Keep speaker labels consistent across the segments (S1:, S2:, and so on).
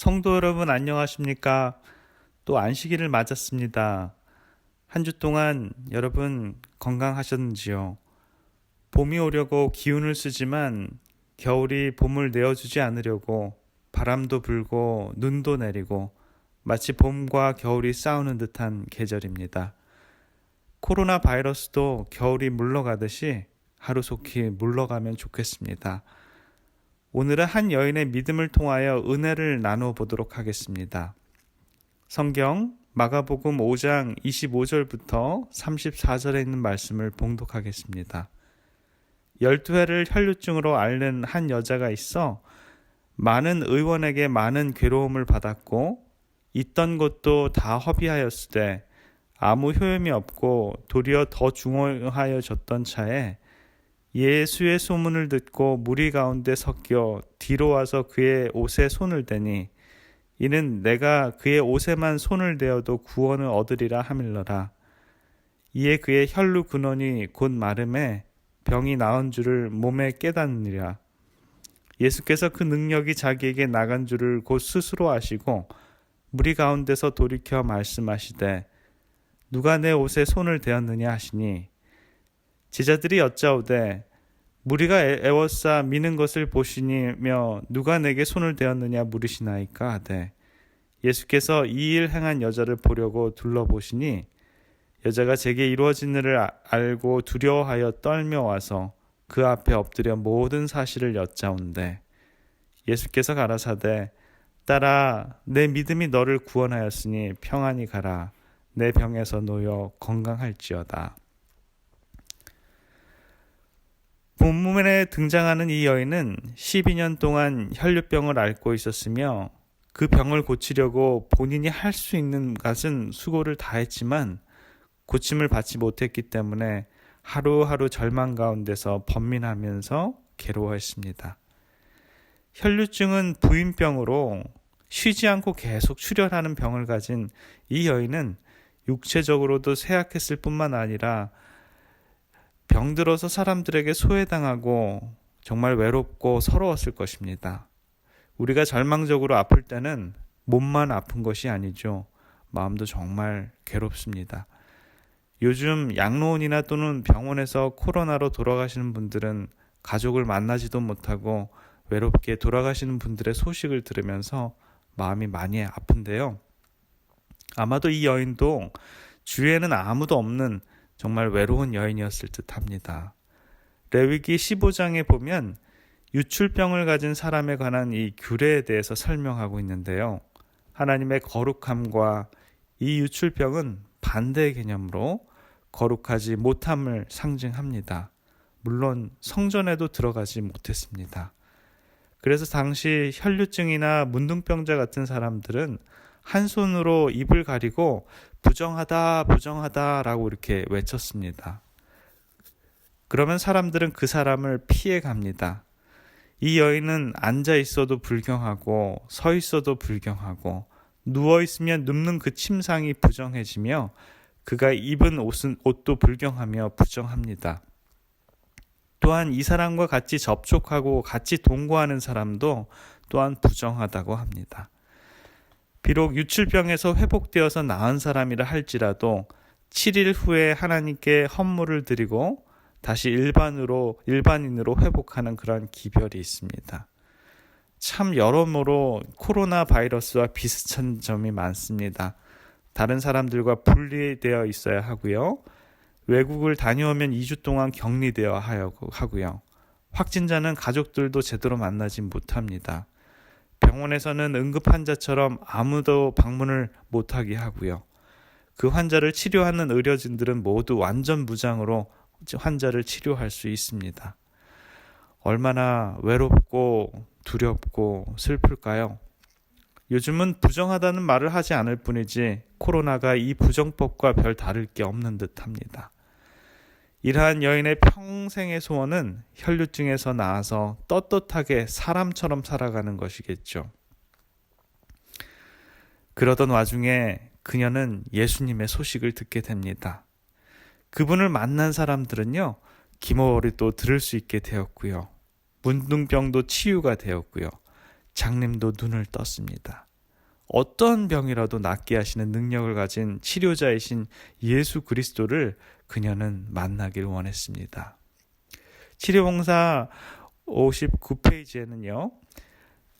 S1: 성도 여러분 안녕하십니까? 또 안식일을 맞았습니다. 한 주 동안 여러분 건강하셨는지요? 봄이 오려고 기운을 쓰지만 겨울이 봄을 내어주지 않으려고 바람도 불고 눈도 내리고 마치 봄과 겨울이 싸우는 듯한 계절입니다. 코로나 바이러스도 겨울이 물러가듯이 하루속히 물러가면 좋겠습니다. 오늘은 한 여인의 믿음을 통하여 은혜를 나누어 보도록 하겠습니다. 성경 마가복음 5장 25절부터 34절에 있는 말씀을 봉독하겠습니다. 12회를 혈류증으로 앓는 한 여자가 있어 많은 의원에게 많은 괴로움을 받았고 있던 것도 다 허비하였으되 아무 효험이 없고 도리어 더 중요하여졌던 차에 예수의 소문을 듣고 무리 가운데 섞여 뒤로 와서 그의 옷에 손을 대니 이는 내가 그의 옷에만 손을 대어도 구원을 얻으리라 하밀러라. 이에 그의 혈루 근원이 곧 마름에 병이 나은 줄을 몸에 깨닫느니라. 예수께서 그 능력이 자기에게 나간 줄을 곧 스스로 아시고 무리 가운데서 돌이켜 말씀하시되 누가 내 옷에 손을 대었느냐 하시니 제자들이 여짜오되 무리가 애워싸 미는 것을 보시니며 누가 내게 손을 대었느냐 물으시나이까 하되 예수께서 이 일 행한 여자를 보려고 둘러보시니 여자가 제게 이루어진 일을 알고 두려워하여 떨며 와서 그 앞에 엎드려 모든 사실을 여짜온대. 예수께서 가라사대 따라 내 믿음이 너를 구원하였으니 평안히 가라. 내 병에서 놓여 건강할지어다. 본문에 등장하는 이 여인은 12년 동안 혈류병을 앓고 있었으며 그 병을 고치려고 본인이 할 수 있는 것은 수고를 다했지만 고침을 받지 못했기 때문에 하루하루 절망 가운데서 번민하면서 괴로워했습니다. 혈류증은 부인병으로 쉬지 않고 계속 출혈하는 병을 가진 이 여인은 육체적으로도 쇠약했을 뿐만 아니라 병들어서 사람들에게 소외당하고 정말 외롭고 서러웠을 것입니다. 우리가 절망적으로 아플 때는 몸만 아픈 것이 아니죠. 마음도 정말 괴롭습니다. 요즘 양로원이나 또는 병원에서 코로나로 돌아가시는 분들은 가족을 만나지도 못하고 외롭게 돌아가시는 분들의 소식을 들으면서 마음이 많이 아픈데요. 아마도 이 여인도 주위에는 아무도 없는 정말 외로운 여인이었을 듯 합니다. 레위기 15장에 보면 유출병을 가진 사람에 관한 이 규례에 대해서 설명하고 있는데요. 하나님의 거룩함과 이 유출병은 반대의 개념으로 거룩하지 못함을 상징합니다. 물론 성전에도 들어가지 못했습니다. 그래서 당시 혈류증이나 문둥병자 같은 사람들은 한 손으로 입을 가리고 부정하다, 부정하다라고 이렇게 외쳤습니다. 그러면 사람들은 그 사람을 피해 갑니다. 이 여인은 앉아 있어도 불경하고 서 있어도 불경하고 누워 있으면 눕는 그 침상이 부정해지며 그가 입은 옷은 옷도 불경하며 부정합니다. 또한 이 사람과 같이 접촉하고 같이 동거하는 사람도 또한 부정하다고 합니다. 비록 유출병에서 회복되어서 나은 사람이라 할지라도 7일 후에 하나님께 헌물을 드리고 다시 일반으로 일반인으로 회복하는 그런 기별이 있습니다. 참 여러모로 코로나 바이러스와 비슷한 점이 많습니다. 다른 사람들과 분리되어 있어야 하고요. 외국을 다녀오면 2주 동안 격리되어 하고요. 확진자는 가족들도 제대로 만나지 못합니다. 병원에서는 응급 환자처럼 아무도 방문을 못하게 하고요. 그 환자를 치료하는 의료진들은 모두 완전 무장으로 환자를 치료할 수 있습니다. 얼마나 외롭고 두렵고 슬플까요? 요즘은 부정하다는 말을 하지 않을 뿐이지 코로나가 이 부정법과 별 다를 게 없는 듯 합니다. 이러한 여인의 평생의 소원은 혈류증에서 나아서 떳떳하게 사람처럼 살아가는 것이겠죠. 그러던 와중에 그녀는 예수님의 소식을 듣게 됩니다. 그분을 만난 사람들은요, 기모리도 들을 수 있게 되었고요. 문둥병도 치유가 되었고요. 장님도 눈을 떴습니다. 어떤 병이라도 낫게 하시는 능력을 가진 치료자이신 예수 그리스도를 그녀는 만나길 원했습니다. 치료봉사 59페이지에는요,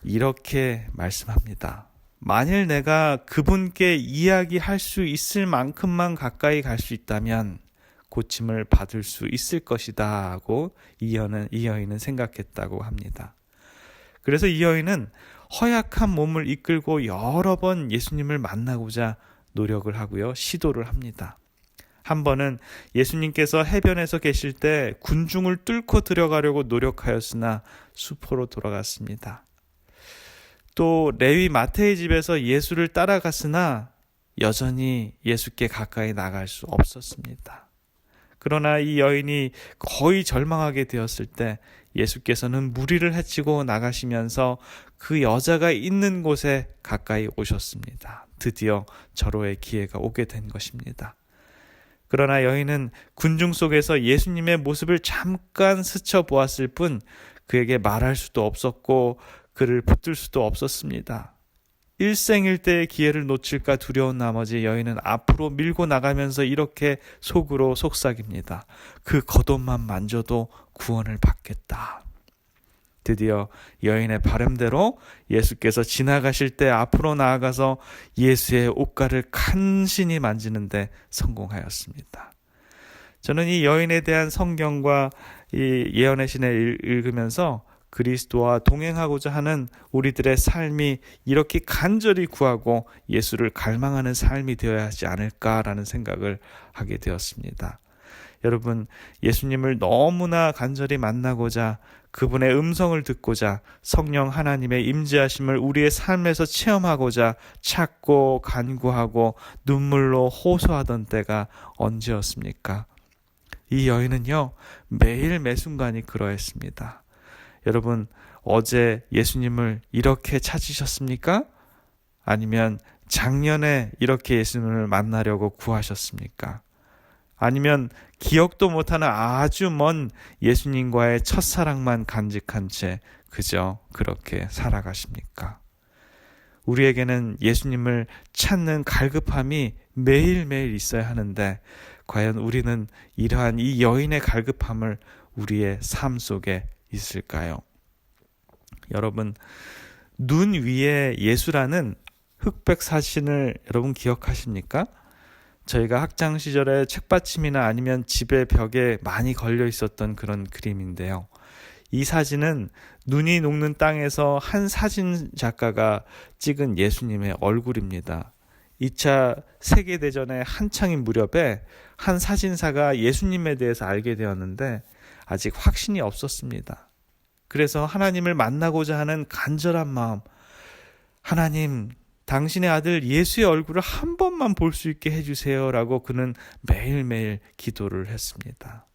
S1: 이렇게 말씀합니다. 만일 내가 그분께 이야기할 수 있을 만큼만 가까이 갈 수 있다면 고침을 받을 수 있을 것이다 하고 이 여인은, 이 여인은 생각했다고 합니다. 그래서 이 여인은 허약한 몸을 이끌고 여러 번 예수님을 만나고자 노력을 하고요. 시도를 합니다. 한 번은 예수님께서 해변에서 계실 때 군중을 뚫고 들어가려고 노력하였으나 수포로 돌아갔습니다. 또 레위 마태의 집에서 예수를 따라갔으나 여전히 예수께 가까이 나갈 수 없었습니다. 그러나 이 여인이 거의 절망하게 되었을 때 예수께서는 무리를 해치고 나가시면서 그 여자가 있는 곳에 가까이 오셨습니다. 드디어 절호의 기회가 오게 된 것입니다. 그러나 여인은 군중 속에서 예수님의 모습을 잠깐 스쳐 보았을 뿐 그에게 말할 수도 없었고 그를 붙들 수도 없었습니다. 일생일대의 기회를 놓칠까 두려운 나머지 여인은 앞으로 밀고 나가면서 이렇게 속으로 속삭입니다. 그 겉옷만 만져도 구원을 받겠다. 드디어 여인의 바람대로 예수께서 지나가실 때 앞으로 나아가서 예수의 옷가를 간신히 만지는데 성공하였습니다. 저는 이 여인에 대한 성경과 이 예언의 신을 읽으면서 그리스도와 동행하고자 하는 우리들의 삶이 이렇게 간절히 구하고 예수를 갈망하는 삶이 되어야 하지 않을까라는 생각을 하게 되었습니다. 여러분, 예수님을 너무나 간절히 만나고자 그분의 음성을 듣고자 성령 하나님의 임재하심을 우리의 삶에서 체험하고자 찾고 간구하고 눈물로 호소하던 때가 언제였습니까? 이 여인은요, 매일 매순간이 그러했습니다. 여러분, 어제 예수님을 이렇게 찾으셨습니까? 아니면 작년에 이렇게 예수님을 만나려고 구하셨습니까? 아니면 기억도 못하는 아주 먼 예수님과의 첫사랑만 간직한 채 그저 그렇게 살아가십니까? 우리에게는 예수님을 찾는 갈급함이 매일매일 있어야 하는데 과연 우리는 이러한 이 여인의 갈급함을 우리의 삶 속에 있을까요? 여러분, 눈 위에 예수라는 흑백 사진을 여러분 기억하십니까? 저희가 학창 시절에 책받침이나 아니면 집에 벽에 많이 걸려 있었던 그런 그림인데요. 이 사진은 눈이 녹는 땅에서 한 사진 작가가 찍은 예수님의 얼굴입니다. 2차 세계대전의 한창인 무렵에 한 사진사가 예수님에 대해서 알게 되었는데 아직 확신이 없었습니다. 그래서 하나님을 만나고자 하는 간절한 마음, 하나님, 당신의 아들 예수의 얼굴을 한 번만 볼 수 있게 해주세요 라고 그는 매일매일 기도를 했습니다.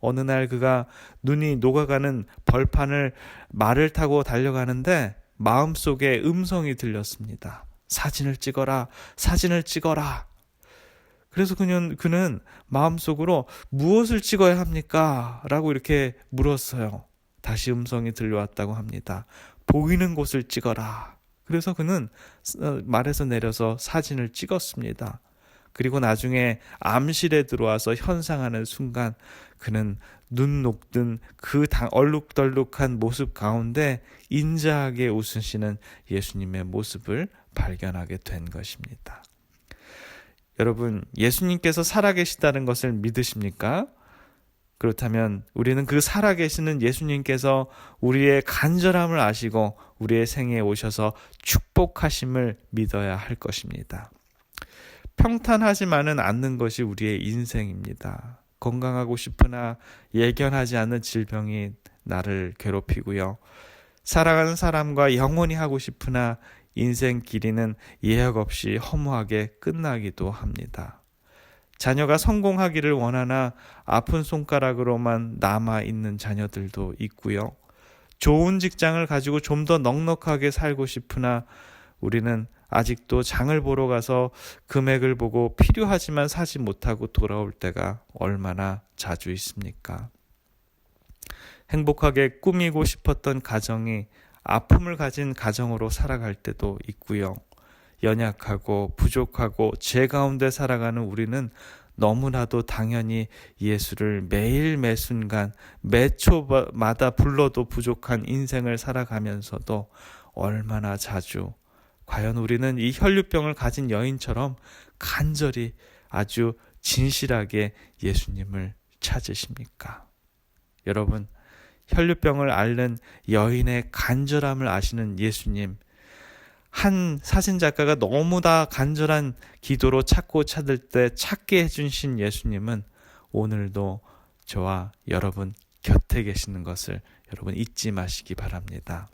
S1: 어느 날 그가 눈이 녹아가는 벌판을 말을 타고 달려가는데 마음속에 음성이 들렸습니다. 사진을 찍어라, 사진을 찍어라. 그래서 그는, 그는 마음속으로 무엇을 찍어야 합니까? 라고 이렇게 물었어요. 다시 음성이 들려왔다고 합니다. 보이는 곳을 찍어라. 그래서 그는 어, 말에서 내려서 사진을 찍었습니다. 그리고 나중에 암실에 들어와서 현상하는 순간 그는 눈 녹든 그 얼룩덜룩한 모습 가운데 인자하게 웃으시는 예수님의 모습을 발견하게 된 것입니다. 여러분, 예수님께서 살아계시다는 것을 믿으십니까? 그렇다면 우리는 그 살아계시는 예수님께서 우리의 간절함을 아시고 우리의 생에 오셔서 축복하심을 믿어야 할 것입니다. 평탄하지만은 않는 것이 우리의 인생입니다. 건강하고 싶으나 예견하지 않는 질병이 나를 괴롭히고요. 사랑하는 사람과 영원히 하고 싶으나 인생 길이는 예약 없이 허무하게 끝나기도 합니다. 자녀가 성공하기를 원하나 아픈 손가락으로만 남아 있는 자녀들도 있고요. 좋은 직장을 가지고 좀 더 넉넉하게 살고 싶으나 우리는 아직도 장을 보러 가서 금액을 보고 필요하지만 사지 못하고 돌아올 때가 얼마나 자주 있습니까? 행복하게 꾸미고 싶었던 가정이 아픔을 가진 가정으로 살아갈 때도 있고요. 연약하고 부족하고 죄 가운데 살아가는 우리는 너무나도 당연히 예수를 매일 매 순간 매 초마다 불러도 부족한 인생을 살아가면서도 얼마나 자주 과연 우리는 이 혈류병을 가진 여인처럼 간절히 아주 진실하게 예수님을 찾으십니까? 여러분, 혈류병을 앓는 여인의 간절함을 아시는 예수님, 한 사진 작가가 너무나 간절한 기도로 찾고 찾을 때 찾게 해주신 예수님은 오늘도 저와 여러분 곁에 계시는 것을 여러분 잊지 마시기 바랍니다.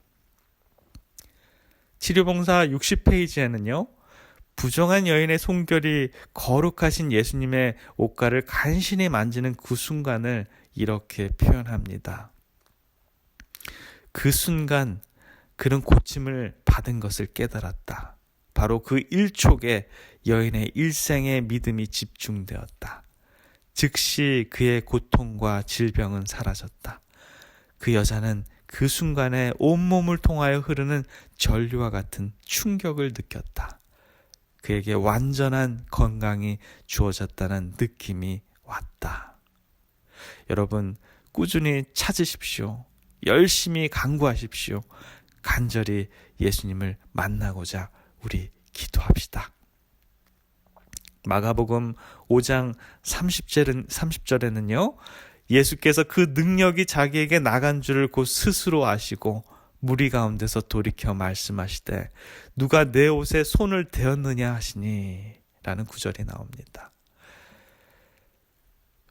S1: 치료봉사 60페이지에는요, 부정한 여인의 송결이 거룩하신 예수님의 옷가를 간신히 만지는 그 순간을 이렇게 표현합니다. 그 순간 그는 고침을 받은 것을 깨달았다. 바로 그 일촉에 여인의 일생의 믿음이 집중되었다. 즉시 그의 고통과 질병은 사라졌다. 그 여자는 그 순간에 온몸을 통하여 흐르는 전류와 같은 충격을 느꼈다. 그에게 완전한 건강이 주어졌다는 느낌이 왔다. 여러분, 꾸준히 찾으십시오. 열심히 강구하십시오. 간절히 예수님을 만나고자 우리 기도합시다. 마가복음 5장 30절은, 30절에는요, 예수께서 그 능력이 자기에게 나간 줄을 곧 스스로 아시고 무리 가운데서 돌이켜 말씀하시되 누가 내 옷에 손을 대었느냐 하시니 라는 구절이 나옵니다.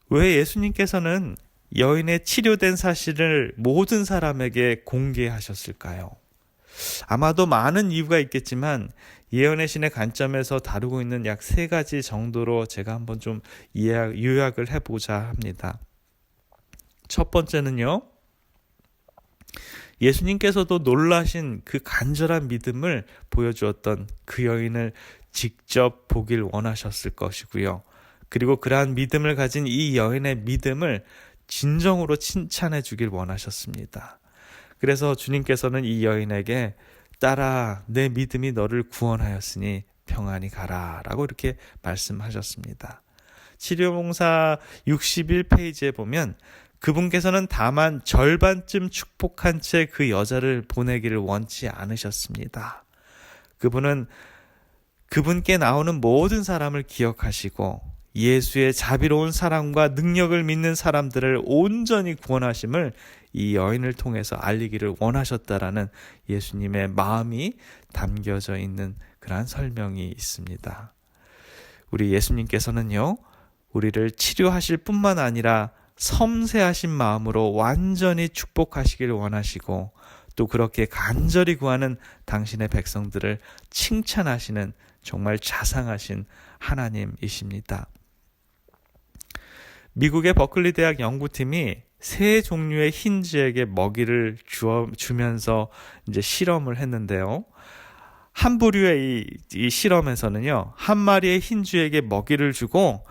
S1: 왜 예수님께서는 여인의 치료된 사실을 모든 사람에게 공개하셨을까요? 아마도 많은 이유가 있겠지만 예언의 신의 관점에서 다루고 있는 약 세 가지 정도로 제가 한번 좀 요약을 해보자 합니다. 첫 번째는요, 예수님께서도 놀라신 그 간절한 믿음을 보여주었던 그 여인을 직접 보길 원하셨을 것이고요. 그리고 그러한 믿음을 가진 이 여인의 믿음을 진정으로 칭찬해 주길 원하셨습니다. 그래서 주님께서는 이 여인에게 따라 내 믿음이 너를 구원하였으니 평안히 가라 라고 이렇게 말씀하셨습니다. 치료봉사 61페이지에 보면 그분께서는 다만 절반쯤 축복한 채 그 여자를 보내기를 원치 않으셨습니다. 그분은 그분께 나오는 모든 사람을 기억하시고 예수의 자비로운 사랑과 능력을 믿는 사람들을 온전히 구원하심을 이 여인을 통해서 알리기를 원하셨다라는 예수님의 마음이 담겨져 있는 그러한 설명이 있습니다. 우리 예수님께서는요, 우리를 치료하실 뿐만 아니라 섬세하신 마음으로 완전히 축복하시기를 원하시고 또 그렇게 간절히 구하는 당신의 백성들을 칭찬하시는 정말 자상하신 하나님이십니다. 미국의 버클리 대학 연구팀이 세 종류의 흰쥐에게 먹이를 주어, 주면서 이제 실험을 했는데요. 한 부류의 이, 이 실험에서는요, 한 마리의 흰쥐에게 먹이를 주고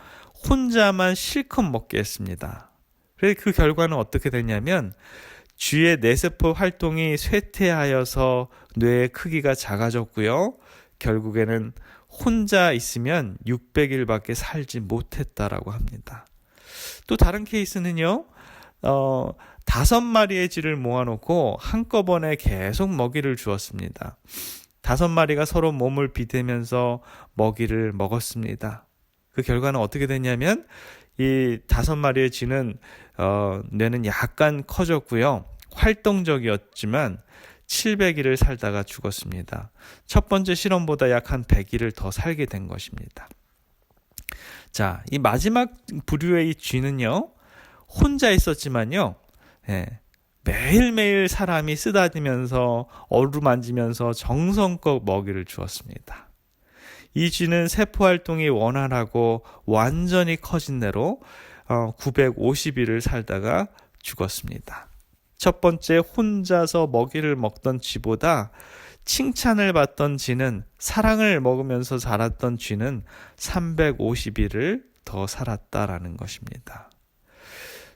S1: 혼자만 실컷 먹게 했습니다. 그래서 그 결과는 어떻게 됐냐면, 쥐의 뇌세포 활동이 쇠퇴하여서 뇌의 크기가 작아졌고요. 결국에는 혼자 있으면 600일밖에 살지 못했다라고 합니다. 또 다른 케이스는요, 어, 다섯 마리의 쥐를 모아놓고 한꺼번에 계속 먹이를 주었습니다. 다섯 마리가 서로 몸을 비대면서 먹이를 먹었습니다. 그 결과는 어떻게 됐냐면, 이 다섯 마리의 쥐는, 어, 뇌는 약간 커졌고요. 활동적이었지만, 700일을 살다가 죽었습니다. 첫 번째 실험보다 약 한 100일을 더 살게 된 것입니다. 자, 이 마지막 부류의 이 쥐는요, 혼자 있었지만요, 예, 매일매일 사람이 쓰다니면서 어루만지면서 정성껏 먹이를 주었습니다. 이 쥐는 세포 활동이 원활하고 완전히 커진 대로 950일을 어, 살다가 죽었습니다. 첫 번째 혼자서 먹이를 먹던 쥐보다 칭찬을 받던 쥐는 사랑을 먹으면서 자랐던 쥐는 350일을 더 살았다라는 것입니다.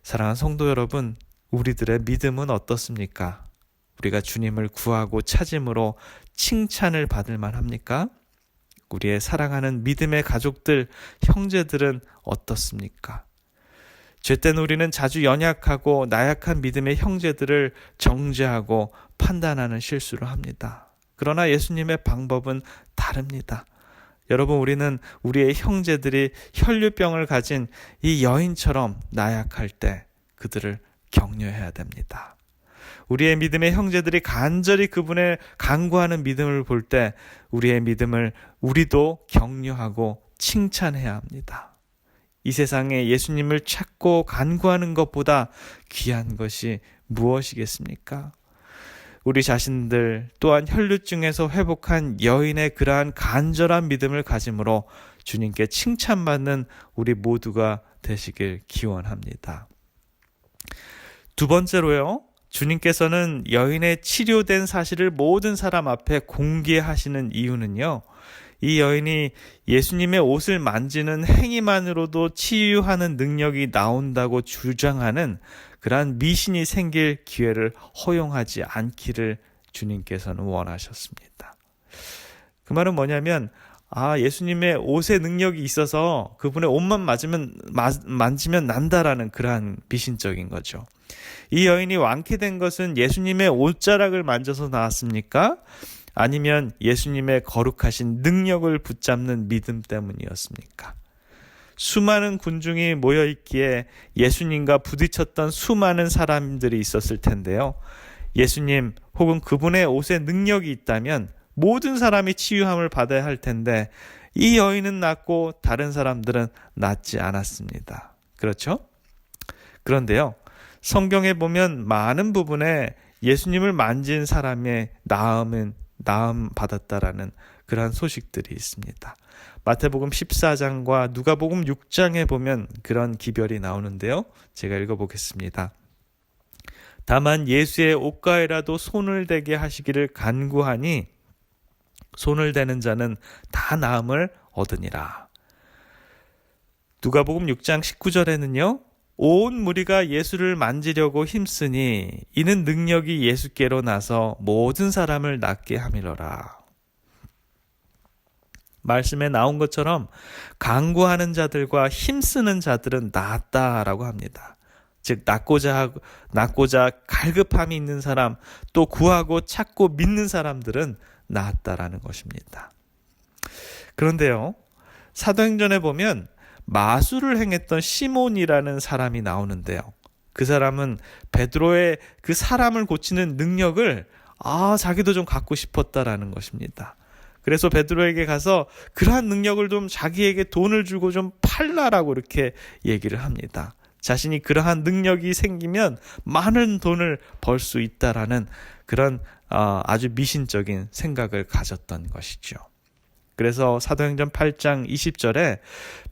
S1: 사랑하는 성도 여러분, 우리들의 믿음은 어떻습니까? 우리가 주님을 구하고 찾음으로 칭찬을 받을 만합니까? 우리의 사랑하는 믿음의 가족들, 형제들은 어떻습니까? 죄된 우리는 자주 연약하고 나약한 믿음의 형제들을 정죄하고 판단하는 실수를 합니다. 그러나 예수님의 방법은 다릅니다. 여러분, 우리는 우리의 형제들이 혈류병을 가진 이 여인처럼 나약할 때 그들을 격려해야 됩니다. 우리의 믿음의 형제들이 간절히 그분의 간구하는 믿음을 볼 때 우리의 믿음을 우리도 격려하고 칭찬해야 합니다. 이 세상에 예수님을 찾고 간구하는 것보다 귀한 것이 무엇이겠습니까? 우리 자신들 또한 혈류증에서 회복한 여인의 그러한 간절한 믿음을 가짐으로 주님께 칭찬받는 우리 모두가 되시길 기원합니다. 두 번째로요. 주님께서는 여인의 치료된 사실을 모든 사람 앞에 공개하시는 이유는요. 이 여인이 예수님의 옷을 만지는 행위만으로도 치유하는 능력이 나온다고 주장하는 그러한 미신이 생길 기회를 허용하지 않기를 주님께서는 원하셨습니다. 그 말은 뭐냐면 아, 예수님의 옷의 능력이 있어서 그분의 옷만 맞으면, 마, 만지면 난다라는 그러한 미신적인 거죠. 이 여인이 완쾌된 것은 예수님의 옷자락을 만져서 나왔습니까? 아니면 예수님의 거룩하신 능력을 붙잡는 믿음 때문이었습니까? 수많은 군중이 모여 있기에 예수님과 부딪혔던 수많은 사람들이 있었을 텐데요. 예수님 혹은 그분의 옷에 능력이 있다면 모든 사람이 치유함을 받아야 할 텐데 이 여인은 낫고 다른 사람들은 낫지 않았습니다. 그렇죠? 그런데요. 성경에 보면 많은 부분에 예수님을 만진 사람의 나음은 나음 받았다라는 그러한 소식들이 있습니다. 마태복음 14장과 누가복음 6장에 보면 그런 기별이 나오는데요. 제가 읽어보겠습니다. 다만 예수의 옷가에라도 손을 대게 하시기를 간구하니 손을 대는 자는 다 나음을 얻으니라. 누가복음 6장 19절에는요. 온 무리가 예수를 만지려고 힘쓰니 이는 능력이 예수께로 나서 모든 사람을 낫게 함이로라. 말씀에 나온 것처럼 강구하는 자들과 힘쓰는 자들은 낫다라고 합니다. 즉 낫고자 낫고자 갈급함이 있는 사람 또 구하고 찾고 믿는 사람들은 낫다라는 것입니다. 그런데요. 사도행전에 보면 마술을 행했던 시몬이라는 사람이 나오는데요. 그 사람은 베드로의 그 사람을 고치는 능력을 아, 자기도 좀 갖고 싶었다라는 것입니다. 그래서 베드로에게 가서 그러한 능력을 좀 자기에게 돈을 주고 좀 팔라라고 이렇게 얘기를 합니다. 자신이 그러한 능력이 생기면 많은 돈을 벌 수 있다라는 그런 어, 아주 미신적인 생각을 가졌던 것이죠. 그래서 사도행전 8장 20절에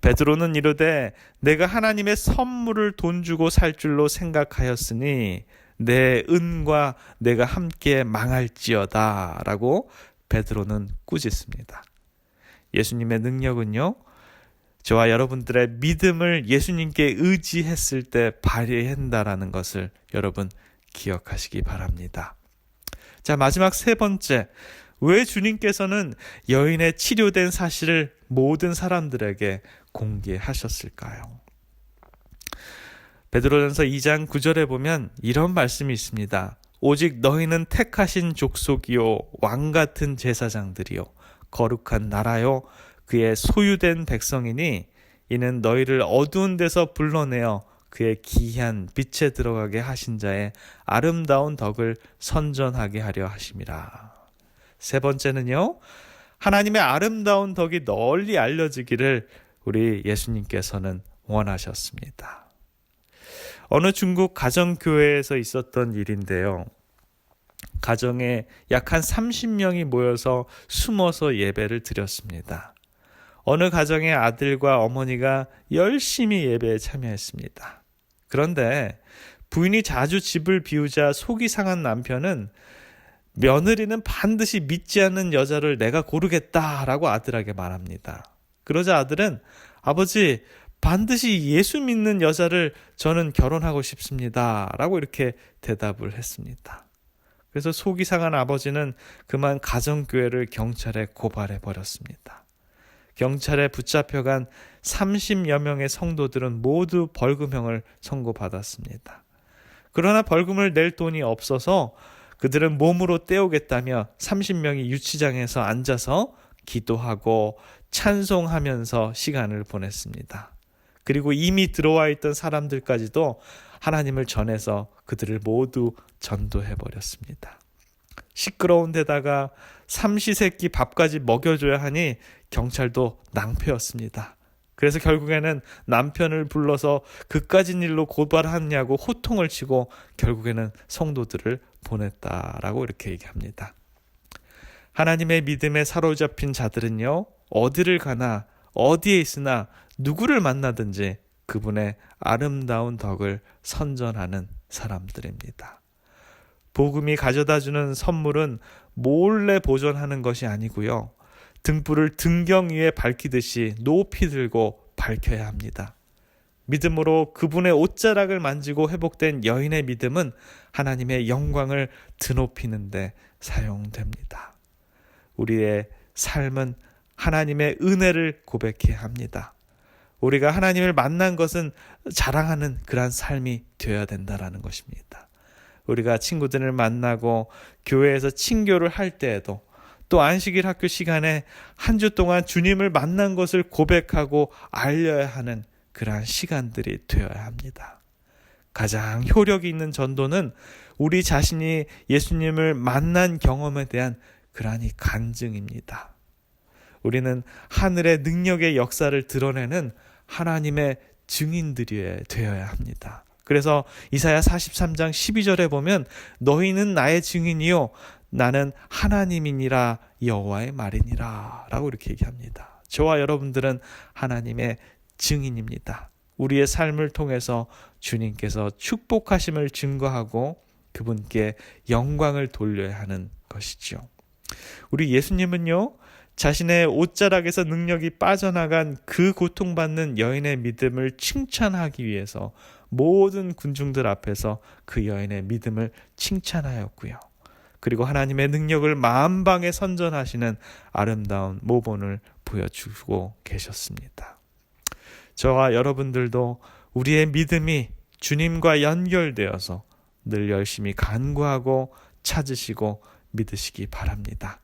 S1: 베드로는 이르되 내가 하나님의 선물을 돈 주고 살 줄로 생각하였으니 내 은과 내가 함께 망할지어다라고 베드로는 꾸짖습니다. 예수님의 능력은요. 저와 여러분들의 믿음을 예수님께 의지했을 때 발휘한다라는 것을 여러분 기억하시기 바랍니다. 자, 마지막 세 번째. 왜 주님께서는 여인의 치료된 사실을 모든 사람들에게 공개하셨을까요? 베드로전서 2장 9절에 보면 이런 말씀이 있습니다. 오직 너희는 택하신 족속이요 왕 같은 제사장들이요 거룩한 나라요 그의 소유된 백성이니 이는 너희를 어두운 데서 불러내어 그의 기이한 빛에 들어가게 하신 자의 아름다운 덕을 선전하게 하려 하심이라. 세 번째는요. 하나님의 아름다운 덕이 널리 알려지기를 우리 예수님께서는 원하셨습니다. 어느 중국 가정교회에서 있었던 일인데요. 가정에 약 한 30명이 모여서 숨어서 예배를 드렸습니다. 어느 가정의 아들과 어머니가 열심히 예배에 참여했습니다. 그런데 부인이 자주 집을 비우자 속이 상한 남편은 며느리는 반드시 믿지 않는 여자를 내가 고르겠다라고 아들에게 말합니다. 그러자 아들은 아버지 반드시 예수 믿는 여자를 저는 결혼하고 싶습니다. 라고 이렇게 대답을 했습니다. 그래서 속이 상한 아버지는 그만 가정교회를 경찰에 고발해 버렸습니다. 경찰에 붙잡혀간 30여 명의 성도들은 모두 벌금형을 선고받았습니다. 그러나 벌금을 낼 돈이 없어서 그들은 몸으로 때우겠다며 30명이 유치장에서 앉아서 기도하고 찬송하면서 시간을 보냈습니다. 그리고 이미 들어와 있던 사람들까지도 하나님을 전해서 그들을 모두 전도해 버렸습니다. 시끄러운 데다가 삼시세끼 밥까지 먹여줘야 하니 경찰도 낭패였습니다. 그래서 결국에는 남편을 불러서 그까진 일로 고발하냐고 호통을 치고 결국에는 성도들을 보냈다라고 이렇게 얘기합니다. 하나님의 믿음에 사로잡힌 자들은요, 어디를 가나, 어디에 있으나, 누구를 만나든지 그분의 아름다운 덕을 선전하는 사람들입니다. 복음이 가져다 주는 선물은 몰래 보존하는 것이 아니고요. 등불을 등경 위에 밝히듯이 높이 들고 밝혀야 합니다. 믿음으로 그분의 옷자락을 만지고 회복된 여인의 믿음은 하나님의 영광을 드높이는데 사용됩니다. 우리의 삶은 하나님의 은혜를 고백해야 합니다. 우리가 하나님을 만난 것은 자랑하는 그러한 삶이 되어야 된다라는 것입니다. 우리가 친구들을 만나고 교회에서 친교를 할 때에도 또 안식일 학교 시간에 한 주 동안 주님을 만난 것을 고백하고 알려야 하는 그러한 시간들이 되어야 합니다. 가장 효력이 있는 전도는 우리 자신이 예수님을 만난 경험에 대한 그러한 이 간증입니다. 우리는 하늘의 능력의 역사를 드러내는 하나님의 증인들이 되어야 합니다. 그래서 이사야 43장 12절에 보면 너희는 나의 증인이요 나는 하나님이니라 여호와의 말이니라라고 이렇게 얘기합니다. 저와 여러분들은 하나님의 증인입니다. 우리의 삶을 통해서 주님께서 축복하심을 증거하고 그분께 영광을 돌려야 하는 것이죠. 우리 예수님은요, 자신의 옷자락에서 능력이 빠져나간 그 고통받는 여인의 믿음을 칭찬하기 위해서 모든 군중들 앞에서 그 여인의 믿음을 칭찬하였고요. 그리고 하나님의 능력을 만방에 선전하시는 아름다운 모본을 보여주고 계셨습니다. 저와 여러분들도 우리의 믿음이 주님과 연결되어서 늘 열심히 간구하고 찾으시고 믿으시기 바랍니다.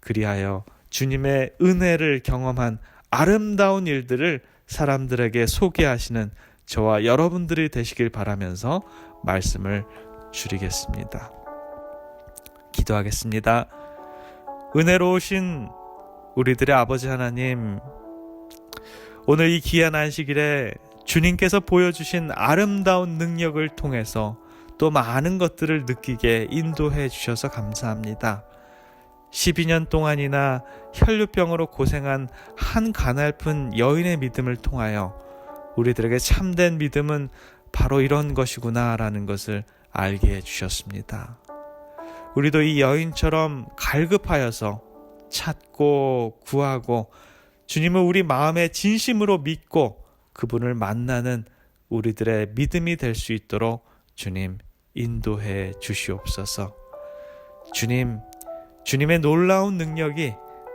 S1: 그리하여 주님의 은혜를 경험한 아름다운 일들을 사람들에게 소개하시는 저와 여러분들이 되시길 바라면서 말씀을 줄이겠습니다. 기도하겠습니다. 은혜로우신 우리들의 아버지 하나님, 오늘 이 귀한 안식일에 주님께서 보여주신 아름다운 능력을 통해서 또 많은 것들을 느끼게 인도해 주셔서 감사합니다. 12년 동안이나 혈류병으로 고생한 한 가날픈 여인의 믿음을 통하여 우리들에게 참된 믿음은 바로 이런 것이구나라는 것을 알게 해주셨습니다. 우리도 이 여인처럼 갈급하여서 찾고 구하고 주님을 우리 마음에 진심으로 믿고 그분을 만나는 우리들의 믿음이 될 수 있도록 주님 인도해 주시옵소서. 주님, 주님의 놀라운 능력이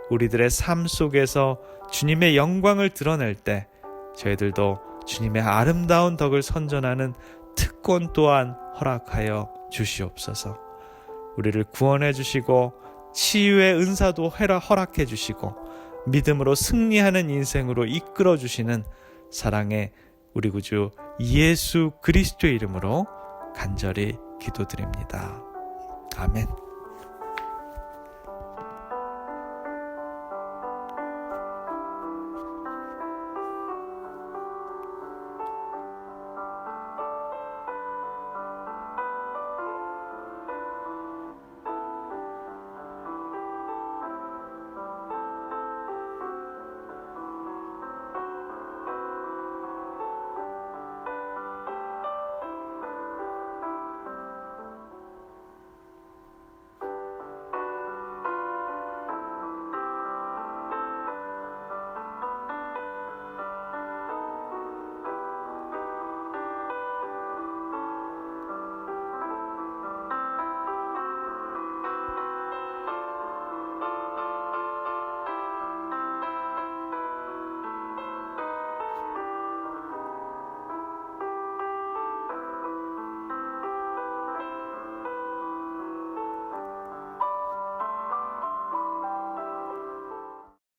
S1: 우리들의 삶 속에서 주님의 영광을 드러낼 때 저희들도 주님의 아름다운 덕을 선전하는 특권 또한 허락하여 주시옵소서. 우리를 구원해 주시고 치유의 은사도 허락해 주시고 믿음으로 승리하는 인생으로 이끌어 주시는 사랑의 우리 구주 예수 그리스도의 이름으로 간절히 기도드립니다. 아멘.